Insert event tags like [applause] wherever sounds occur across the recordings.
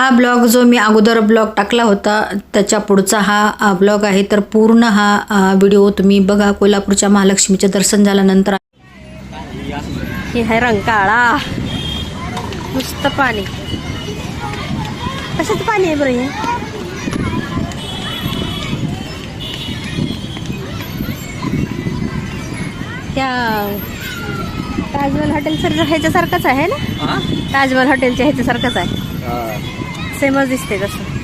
हा ब्लॉग जो मी अगोदर ब्लॉग टाकला होता त्याच्या पुढचा हा ब्लॉग आहे. तर पूर्ण हा व्हिडिओ तुम्ही बघा. कोल्हापूरच्या महालक्ष्मीचं दर्शन झाल्यानंतर. हे आहे रंकाळा. नुसतं पाणी. कशाचं पाणी आहे बरं हे? त्या ताजमहल हॉटेल सर ह्याच्यासारखंच आहे ना? ताजमहल हॉटेलच्या ह्याच्यासारखंच आहे. सेमच दिसते तसं.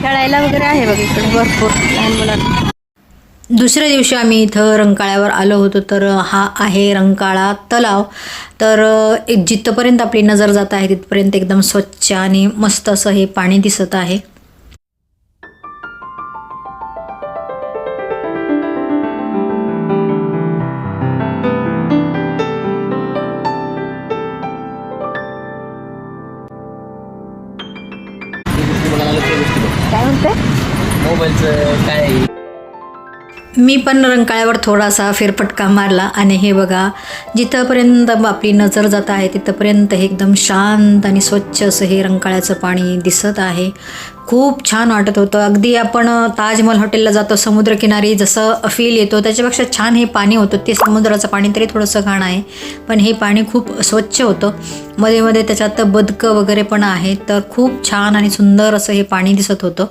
खेळायला वगैरे आहे बघ इकडे भरपूर लहान मुलांना. दुसऱ्या दिवशी आम्ही इथं रंकाळ्यावर आलो होतो तर हा आहे रंकाळा तलाव. तर एक जिथपर्यंत आपली नजर जात आहे तिथपर्यंत एकदम स्वच्छ आणि मस्त असं हे पाणी दिसत आहे. मोबाईलचं काय? मी पण रंकाळ्यावर थोडासा फेरफटका मारला आणि हे बघा जिथंपर्यंत आपली नजर जात आहे तिथंपर्यंत हे एकदम शांत आणि स्वच्छ असं हे रंकाळ्याचं पाणी दिसत आहे. खूप छान वाटत होतं. अगदी आपण ताजमहल हॉटेलला जातो समुद्रकिनारी जसं फील येतो त्याच्यापेक्षा छान हे पाणी होतं. ते समुद्राचं पाणी तरी थोडंसं घाण आहे पण हे पाणी खूप स्वच्छ होतं. मध्ये मध्ये त्याच्यात बदकं वगैरे पण आहे तर खूप छान आणि सुंदर असं हे पाणी दिसत होतं.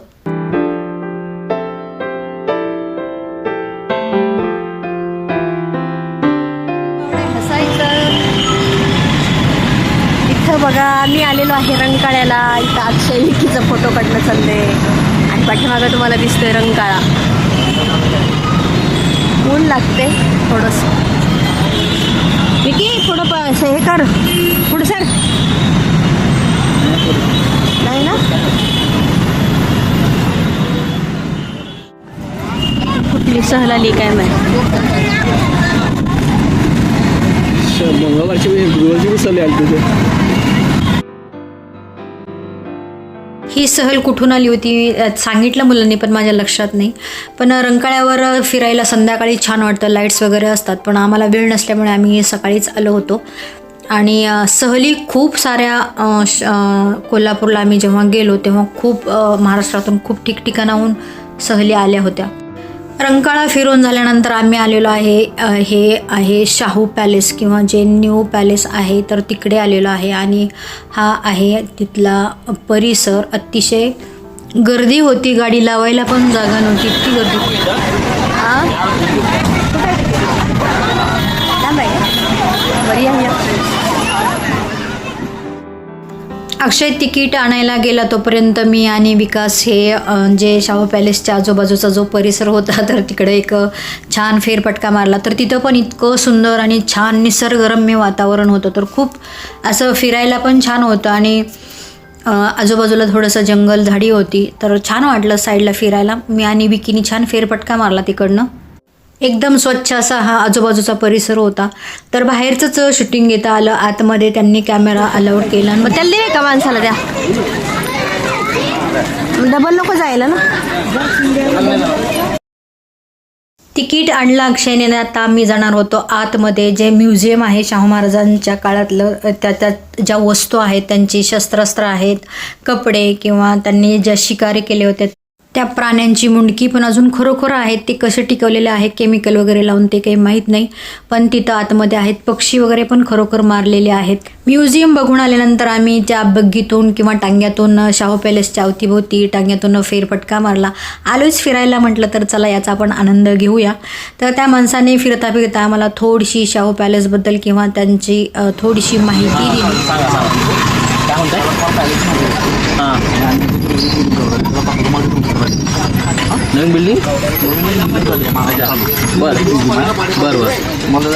मी आलेलो आहे रंगकाळ्याला. इथं अक्षय विकीचा फोटो काढणं चाललंय. आणि पाठीमागं तुम्हाला दिसतोय रंगकाळा. ऊन लागते थोडस. विकी पुढं प असं हे कर. पुढं सर. नाही ना? कुठली सहल आली काय माहिती? मंगळवारची गुरुवारची बी आली तिथे ही सहल कुठून आली होती? सांगितलं मुलांनी पण माझ्या लक्षात नाही. पण रंकाळ्यावर फिरायला संध्याकाळी छान वाटतं. लाईट्स वगैरे असतात पण आम्हाला वेळ नसल्यामुळे आम्ही सकाळीच आलो होतो. आणि सहली खूप साऱ्या श- कोल्हापूरला आम्ही जेव्हा गेलो तेव्हा खूप महाराष्ट्रातून खूप ठिकठिकाणाहून सहली आल्या होत्या. रंकाळा फिरून झाल्यानंतर आम्ही आलेलो आहे हे आहे शाहू पॅलेस किंवा जे न्यू पॅलेस आहे तर तिकडे आलेलो आहे. आणि हा आहे तिथला परिसर. अतिशय गर्दी होती गाडी लावायला पण जागा नव्हती इतकी गर्दी. होती अक्षय तिकीट आणायला गेला तोपर्यंत मी आणि विकास हे जे शाहू पॅलेसच्या आजूबाजूचा जो परिसर होता [laughs] तर तिकडे एक छान फेरपटका मारला. तर तिथं पण इतकं सुंदर आणि छान निसर्गरम्य वातावरण होतं. तर खूप असं फिरायला पण छान होतं आणि आजूबाजूला थोडंसं जंगल झाडी होती. तर छान वाटलं साईडला फिरायला. मी आणि विकीनी छान फेरपटका मारला तिकडनं. एकदम स्वच्छ असा हा आजूबाजूचा परिसर होता. तर बाहेरचंच शूटिंग घेता आलं. आतमध्ये त्यांनी कॅमेरा अलाउड केला. आणि मग त्याला दे का माणसाला द्या? डबल नको जायला ना. तिकीट आणलं अक्षयने. आता आम्ही जाणार होतो आतमध्ये. जे म्युझियम आहे शाहू महाराजांच्या काळातलं त्या त्या त्यात ज्या वस्तू आहेत त्यांची शस्त्रास्त्र आहेत कपडे किंवा त्यांनी ज्या शिकारी केले होते त्या प्राण्यांची मुंडकी पण अजून खरोखर आहेत. ते कसे टिकवलेले आहे केमिकल वगैरे लावून ते काही माहीत नाही. पण तिथं आतमध्ये आहेत पक्षी वगैरे पण खरोखर मारलेले आहेत. म्युझियम बघून आल्यानंतर आम्ही त्या बग्गीतून किंवा टांग्यातून शाहू पॅलेसच्या अवतीभोवती टांग्यातून फेरफटका मारला. आलोच फिरायला म्हटलं तर चला याचा आपण आनंद घेऊया. तर त्या माणसाने फिरता फिरता आम्हाला थोडीशी शाहू पॅलेसबद्दल किंवा त्यांची थोडीशी माहिती दिली. नवीन बिल्डिंग बर. बर बर. मला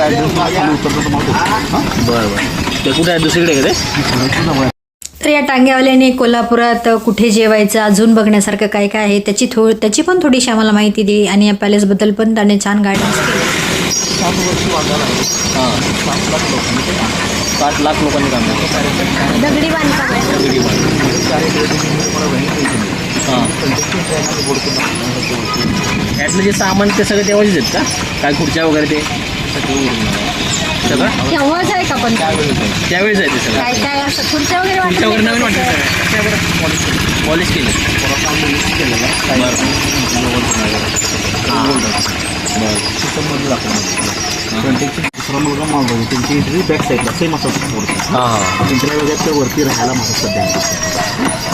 बर बर. ते कुठे आहे? दुसरीकडे का ते? तर या टांग्यावाल्याने कोल्हापुरात कुठे जेवायचं? अजून बघण्यासारखं काय काय आहे? त्याची थो त्याची पण थोडीशी आम्हाला माहिती दिली आणि या पॅलेसबद्दल पण त्याने छान गायडन्स केलं. हां साठ लाख लोकांनी काम. दगडी बांधकाम. यातलं जे सामान ते सगळे तेव्हाचेच आहेत का? काय खुर्च्या वगैरे ते? सगळं? तेव्हाच आहे का पण? त्यावेळेस आहे ते सगळं. काय काय असं खुर्च्या वगैरे तुमच्या वगैरे नवीन वाटतं सगळं पॉलिश केलं. दुसरा मुलगा मालगाव त्यांची एंट्री बॅक साईडला सेम असं मोडतं हां वेगळ्यात ते वरती राहायला माझं सध्या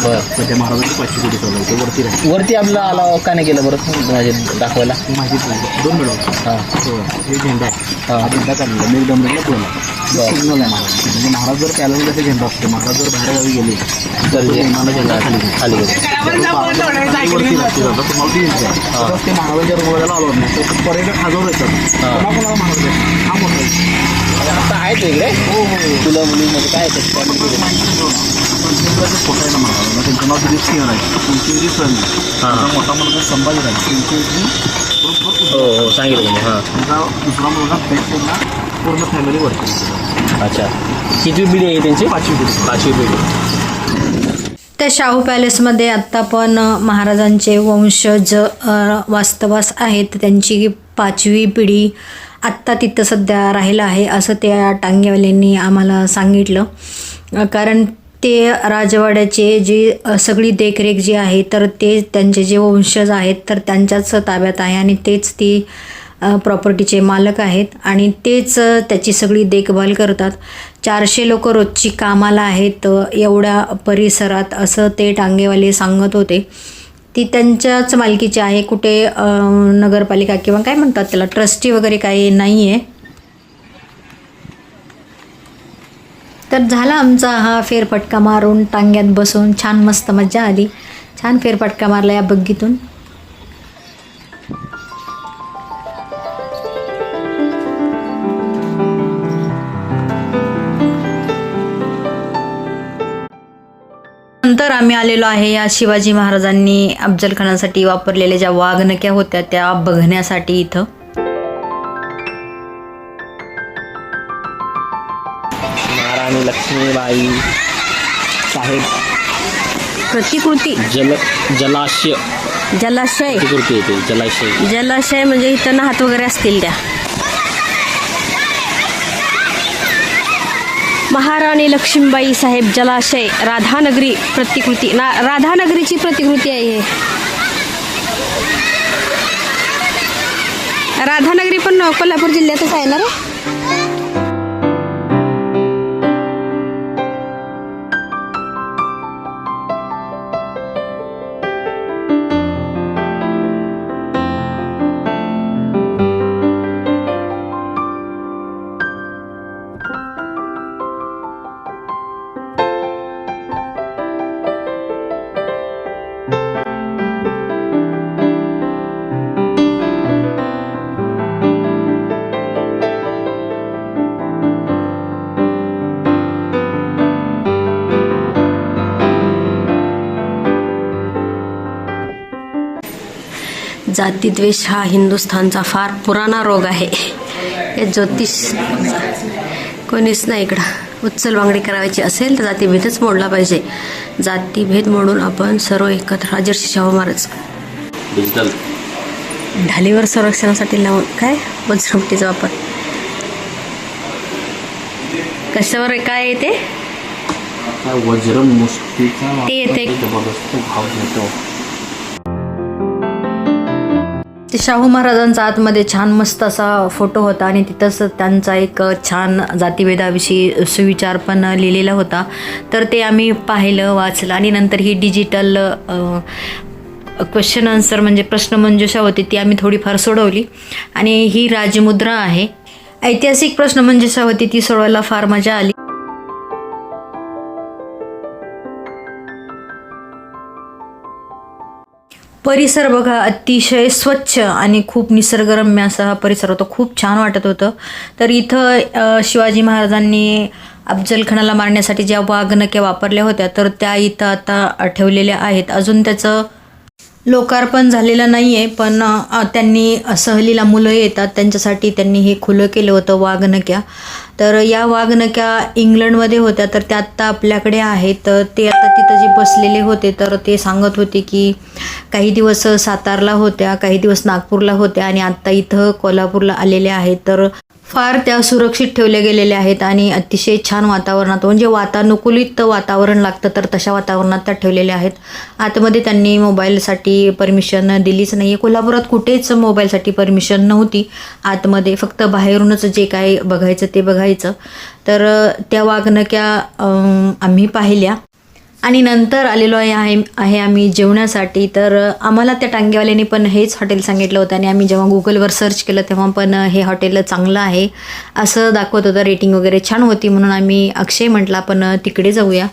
बरं सध्या महाराजांची पाचशे कोटी चालू होते वरती राहायला वरती आपला आला का नाही केलं बरं म्हणजे दाखवायला माहितीच नाही दोन मिळवतो हां हे झेंडा आहे हां. हा झेंडा काढलेला मी बरं. सिग्नल आहे महाराज म्हणजे महाराज जर पॅलेसला ते झेंडा असतो महाराज जर बाहेर गावी गेले तर जे विमानाला झेंडा खाली घेतो. खाली गेलं वरती लागते जातं तुम्हाला ती एंट्री आहे तसंच ते महाराजांच्या रुग्णालयाला आलो नाही तर पर्यटक हजार येतात हां. महाराज आता आहेत वेगळे हो हो तुला मुलीमध्ये काय त्यांचं नाव दिलीप सिंह सण मोठा मुलगा संभाजी त्यांची हो हो सांगितलं हां दुसरा मुलगा पूर्ण फॅमिली अच्छा पिढी आहे त्यांची पाचवी पिढी पाचवी पिढी त्या शाहू पॅलेसमध्ये आत्ता पण महाराजांचे वंशज वास्तवास आहेत. त्यांची पाचवी पिढी आत्ता तिथं सध्या राहिलं आहे असं त्या टांगेवाल्यांनी आम्हाला सांगितलं. कारण ते राजवाड्याचे जी सगळी देखरेख जी आहे तर ते त्यांचे जे वंशज आहेत तर त्यांच्याच ताब्यात आहे आणि तेच ती प्रॉपर्टीचे मालक आहेत आणि तेच त्याची सगळी देखभाल करतात. चारशे लोक रोजची कामाला आहेत एवढ्या परिसरात असं ते टांगेवाले सांगत होते. ती त्यांच्याच मालकीची आहे. कुठे नगरपालिका किंवा काय म्हणतात त्याला ट्रस्टी वगैरे काही नाही आहे तर झाला आमचा हा फेरफटका मारून टांग्यात बसून छान मस्त मज्जा आली. छान फेरफटका मारला या बग्गीतून. नंतर आम्ही आलेलो आहे या शिवाजी महाराजांनी अफजल खानासाठी वापरलेल्या ज्या वाघनक्या होत्या त्या बघण्यासाठी इथं. महाराणी लक्ष्मीबाई साहेब. प्रतिकृती. जल जलाशय. जलाशय. प्रतिकृती येते जलाशय. जलाशय म्हणजे इथं नाहात वगैरे असतील त्या. महाराणी लक्ष्मीबाई साहेब जलाशय राधानगरी प्रतिकृती ना राधानगरीची प्रतिकृती आहे हे. राधानगरी पण कोल्हापूर जिल्ह्यातच आहे ना रे? जातीद्वेष हा हिंदुस्थानचा फार पुराणा रोग आहे. हे ज्योतिष कोणीच नाही इकडं. उच्चल बांगडी करायची असेल तर जातीभेदच मोडला पाहिजे. जातीभेद मोडून आपण सर्व एकत्र राजर्षी शाहू महाराज. डिजिटल ढालीवर संरक्षणासाठी लावून काय? वज्रमुटीचा वापर. कशावर काय येते ते? येते. ते शाहू महाराजांचा आतमध्ये छान मस्त असा फोटो होता आणि तिथंच त्यांचा एक छान जातीभेदाविषयी सुविचार पण लिहिलेला होता. तर ते आम्ही पाहिलं वाचलं आणि नंतर ही डिजिटल क्वेश्चन आन्सर म्हणजे प्रश्नमंजुषा होती ती आम्ही थोडीफार सोडवली. आणि ही राजमुद्रा आहे. ऐतिहासिक प्रश्नमंजुषा होती ती सोडवायला फार मजा आली. परिसर बघा अतिशय स्वच्छ आणि खूप निसर्गरम्य असा हा परिसर होता. खूप छान वाटत होतं. तर इथं शिवाजी महाराजांनी अफजलखानाला मारण्यासाठी ज्या वाघनक्या वापरल्या होत्या तर त्या इथं आता ठेवलेल्या आहेत. अजून त्याचं लोकार्पण झालेलं नाही आहे पण त्यांनी सहलीला मुलं येतात. त्यांच्यासाठी त्यांनी हे खुलं केलं होतं वाघनक्या तर या वाघनक्या इंग्लंडमध्ये होत्या तर त्या आत्ता आपल्याकडे आहेत. तर ते आता तिथं जे बसलेले होते तर ते सांगत होते की काही दिवस सातारला होत्या काही दिवस नागपूरला होत्या आणि आत्ता इथं कोल्हापूरला आलेल्या आहेत. तर फार त्या सुरक्षित ठेवल्या गेलेल्या आहेत आणि अतिशय छान वातावरणात म्हणजे वातानुकूलित वातावरण लागतं तर तशा वातावरणात त्या ठेवलेल्या आहेत. आतमध्ये त्यांनी मोबाईलसाठी परमिशन दिलीच नाही आहे कोल्हापुरात कुठेच मोबाईलसाठी परमिशन नव्हती. आतमध्ये फक्त बाहेरूनच जे काय बघायचं ते बघायचं. तर त्या वागणक्या आम्ही पाहिल्या. आणि नंतर आलेलो आहे आहे आहे आम्ही जेवण्यासाठी तर आम्हाला त्या टांगेवाल्याने पण हेच हॉटेल सांगितलं होतं आणि आम्ही जेव्हा गुगलवर सर्च केलं तेव्हा पण हे हॉटेल चांगलं आहे. असं दाखवत होतं रेटिंग वगैरे छान होती म्हणून आम्ही अक्षय म्हटलं आपण तिकडे जाऊया.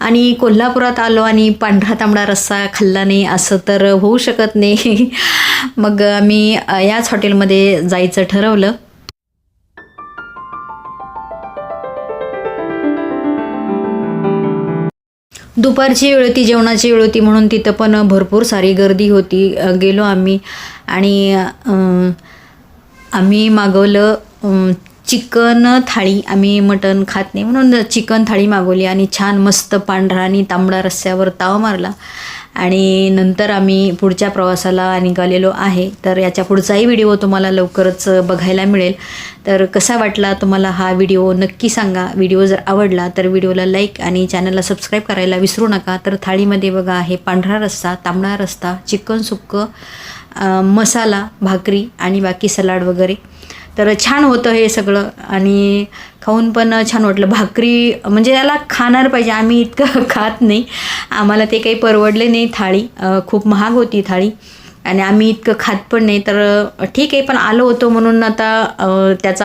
आणि कोल्हापुरात आलो आणि पांढरा तांबडा रस्सा खाल्ला नाही असं तर होऊ शकत नाही. [laughs] मग आम्ही याच हॉटेलमध्ये जायचं ठरवलं. दुपारची वेळ होती जेवणाची वेळ होती म्हणून तिथं पण भरपूर सारी गर्दी होती. गेलो आम्ही आणि आम्ही मागवलं चिकन थाळी. आम्ही मटण खात नाही म्हणून चिकन थाळी मागवली आणि छान मस्त पांढरा आणि तांबडा रस्स्यावर ताव मारला. आणि नंतर आम्ही पुढच्या प्रवासाला निघालेलो आहे. तर याच्या पुढचाही व्हिडिओ तुम्हाला लवकरच बघायला मिळेल. तर कसा वाटला तुम्हाला हा व्हिडिओ? नक्की सांगा. व्हिडिओ जर आवडला तर व्हिडिओला लाईक आणि चॅनलला सबस्क्राईब करायला विसरू नका. तर थाळीमध्ये बघा आहे पांढरा रस्सा तांबडा रस्सा चिकन सुक्कं मसाला भाकरी आणि बाकी सलाड वगैरे. तर छान होतं हे सगळं. आणि खाऊन पण छान वाटलं. भाकरी म्हणजे याला खाणार पाहिजे. आम्ही इतकं [laughs] खात नाही. आम्हाला ते काही परवडले नाही थाळी. खूप महाग होती थाळी. आणि आम्ही इतकं खात पण नाही. तर ठीक आहे पण आलो होतो म्हणून आता त्याचा